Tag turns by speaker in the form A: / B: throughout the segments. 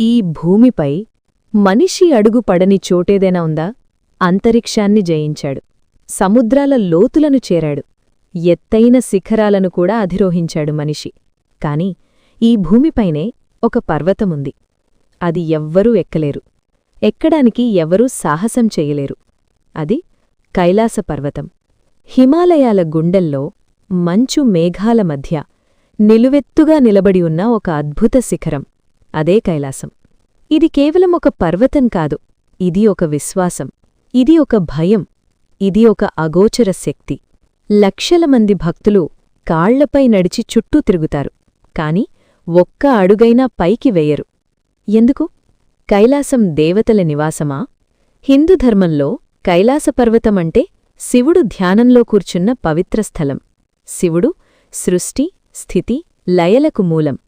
A: ఈ భూమిపై మనిషి అడుగు పడని చోటేదైనా ఉందా? అంతరిక్షాన్ని జయించాడు. సముద్రాల లోతులను చేరాడు. ఎత్తైన శిఖరాలను కూడా అధిరోహించాడు మనిషి. కాని ఈ భూమిపైనే ఒక పర్వతముంది. అది ఎవ్వరూ ఎక్కలేరు. ఎక్కడానికి ఎవరూ సాహసం చెయ్యలేరు అది కైలాస పర్వతం. హిమాలయాల గుండెల్లో మంచు మేఘాల మధ్య నిలువెత్తుగా నిలబడి ఉన్న ఒక అద్భుత శిఖరం. అదే కైలాసం. ఇది కేవలం ఒక పర్వతం కాదు. ఇది ఒక విశ్వాసం. ఇది ఒక భయం. ఇది ఒక అగోచర శక్తి. లక్షల మంది భక్తులు కాళ్ళపై నడిచి చుట్టూ తిరుగుతారు. కాని ఒక్క అడుగైనా పైకి వెయ్యరు ఎందుకు? కైలాసం దేవతల నివాసమా? హిందూ ధర్మంలో కైలాసపర్వతమంటే శివుడు ధ్యానంలో కూర్చున్న పవిత్ర స్థలం. శివుడు సృష్టి స్థితి లయలకు మూలం.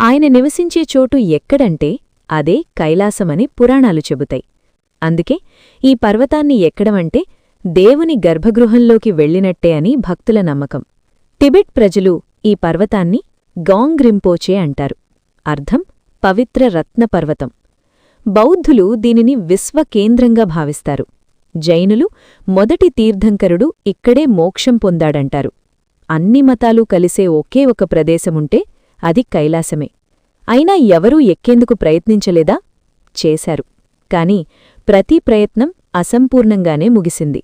A: ఆయన నివసించే చోటు ఎక్కడంటే అదే కైలాసమని పురాణాలు చెబుతాయి. అందుకే ఈ పర్వతాన్ని ఎక్కడమంటే దేవుని గర్భగృహంలోకి వెళ్ళినట్టే అని భక్తుల నమ్మకం. టిబెట్ ప్రజలు ఈ పర్వతాన్ని గాంగ్ రింపోచే అంటారు. అర్థం పవిత్ర రత్న పర్వతం. బౌద్ధులు దీనిని విశ్వకేంద్రంగా భావిస్తారు. జైనులు మొదటి తీర్థంకరుడు ఇక్కడే మోక్షం పొందాడంటారు. అన్ని మతాలు కలిసే ఒకే ఒక ప్రదేశముంటే అది కైలాసమే. అయినా ఎవరూ ఎక్కేందుకు ప్రయత్నించలేదా? చేశారు. కాని ప్రతి ప్రయత్నం అసంపూర్ణంగానే ముగిసింది.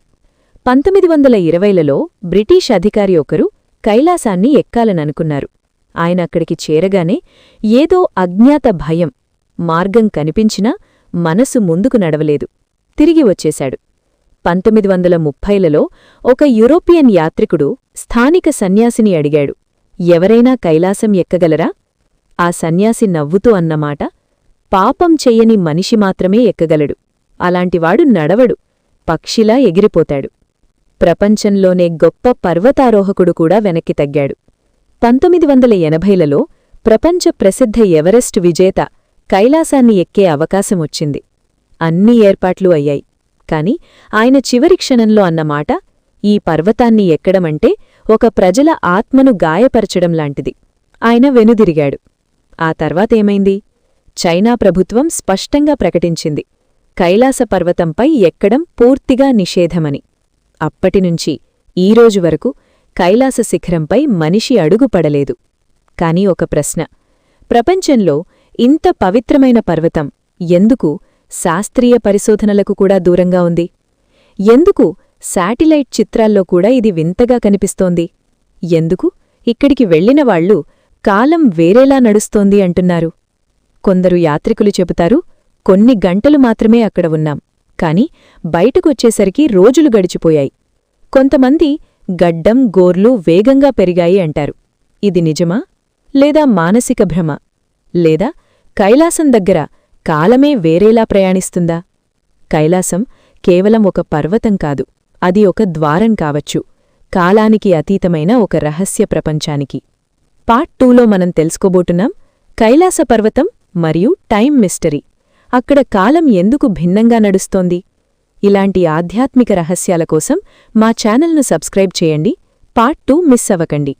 A: పంతొమ్మిది వందల ఇరవైలలో బ్రిటీష్ అధికారి ఒకరు కైలాసాన్ని ఎక్కాలననుకున్నారు. ఆయన అక్కడికి చేరగానే ఏదో అజ్ఞాత భయం మార్గం కనిపించినా మనసు ముందుకు నడవలేదు. తిరిగి వచ్చేశాడు. పంతొమ్మిది వందల ముప్పైలలో ఒక యూరోపియన్ యాత్రికుడు స్థానిక సన్యాసిని అడిగాడు. ఎవరైనా కైలాసం ఎక్కగలరా? ఆ సన్యాసి నవ్వుతూ అన్నమాట పాపం చెయ్యని మనిషి మాత్రమే ఎక్కగలడు. అలాంటివాడు నడవడు. పక్షిలా ఎగిరిపోతాడు. ప్రపంచంలోనే గొప్ప పర్వతారోహకుడు కూడా వెనక్కి తగ్గాడు. పంతొమ్మిది వందల ఎనభైలలో ప్రపంచ ప్రసిద్ధ ఎవరెస్ట్ విజేత కైలాసాన్ని ఎక్కే అవకాశమొచ్చింది అన్ని ఏర్పాట్లు అయ్యాయి. కాని ఆయన చివరి క్షణంలో అన్నమాట ఈ పర్వతాన్ని ఎక్కడమంటే ఒక ప్రజల ఆత్మను గాయపరచడం లాంటిది. ఆయన వెనుదిరిగాడు. ఆ తర్వాతేమైంది చైనా ప్రభుత్వం స్పష్టంగా ప్రకటించింది. కైలాస పర్వతంపై ఎక్కడం పూర్తిగా నిషేధమని. అప్పటినుంచి ఈరోజు వరకు కైలాస శిఖరంపై మనిషి అడుగుపడలేదు కాని ఒక ప్రశ్న. ప్రపంచంలో ఇంత పవిత్రమైన పర్వతం ఎందుకు శాస్త్రీయ పరిశోధనలకు కూడా దూరంగా ఉంది? ఎందుకు శాటిలైట్ చిత్రాల్లో కూడా ఇది వింతగా కనిపిస్తోంది. ఎందుకు? ఇక్కడికి వెళ్ళిన వాళ్ళు కాలం వేరేలా నడుస్తోంది అంటున్నారు. కొందరు యాత్రికులు చెబుతారు కొన్ని గంటలు మాత్రమే అక్కడ ఉన్నాం. కాని బయటకొచ్చేసరికి రోజులు గడిచిపోయాయి. కొంతమంది గడ్డం గోర్లు వేగంగా పెరిగాయి అంటారు. ఇది నిజమా? లేదా మానసిక భ్రమ? లేదా కైలాసం దగ్గర కాలమే వేరేలా ప్రయాణిస్తుందా? కైలాసం కేవలం ఒక పర్వతం కాదు. అది ఒక ద్వారం కావచ్చు. కాలానికి అతీతమైన ఒక రహస్య ప్రపంచానికి. పార్ట్ టూలో మనం తెలుసుకోబోతున్నాం కైలాస పర్వతం మరియు టైం మిస్టరీ. అక్కడ కాలం ఎందుకు భిన్నంగా నడుస్తోంది? ఇలాంటి ఆధ్యాత్మిక రహస్యాల కోసం మా ఛానల్ను సబ్స్క్రైబ్ చేయండి. పార్ట్ టూ మిస్ అవ్వకండి.